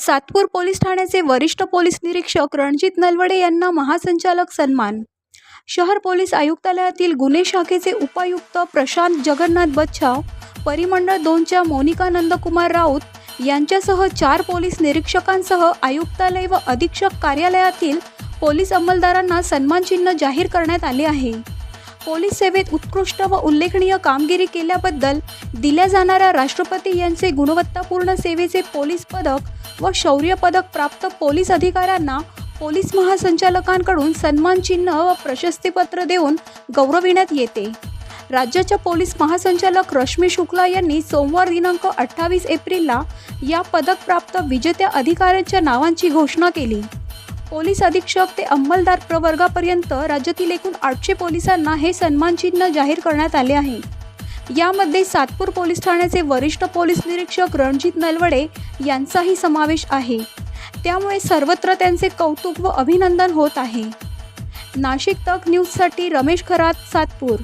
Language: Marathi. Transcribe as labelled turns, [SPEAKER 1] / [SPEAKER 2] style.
[SPEAKER 1] सातपूर पोलीस ठाण्याचे वरिष्ठ पोलीस निरीक्षक रणजित नलवडे यांना महासंचालक सन्मान. शहर पोलीस आयुक्तालयातील गुन्हे शाखेचे उपायुक्त प्रशांत जगन्नाथ बच्छाव परिमंडळ दोनच्या मोनिका नंदकुमार राऊत यांच्यासह चार पोलीस निरीक्षकांसह आयुक्तालय व अधीक्षक कार्यालयातील पोलीस अंमलदारांना सन्मानचिन्ह जाहीर करण्यात आले आहे. पोलीस सेवेत उत्कृष्ट व उल्लेखनीय कामगिरी केल्याबद्दल दिल्या जाणाऱ्या राष्ट्रपती यांचे गुणवत्तापूर्ण सेवेचे पोलीस पदक व शौर्य पदक प्राप्त पोलीस अधिकाऱ्यांना पोलीस महासंचालकांकडून सन्मानचिन्ह व प्रशस्तीपत्र देऊन गौरविण्यात येते. राज्याच्या पोलीस महासंचालक रश्मी शुक्ला यांनी सोमवार दिनांक अठ्ठावीस एप्रिलला या पदकप्राप्त विजेत्या अधिकाऱ्यांच्या नावांची घोषणा केली. पोलीस अधीक्षक ते अंमलदार प्रवर्गापर्यंत राज्यातील एकूण आठशे पोलिसांना हे सन्मानचिन्ह जाहीर करण्यात आले आहे. यामध्ये सातपूर पोलीस ठाण्याचे वरिष्ठ पोलीस निरीक्षक रणजित नलवडे यांचाही समावेश आहे. त्यामुळे सर्वत्र त्यांचे कौतुक व अभिनंदन होत आहे. नाशिक तक न्यूजसाठी रमेश खरात सातपूर.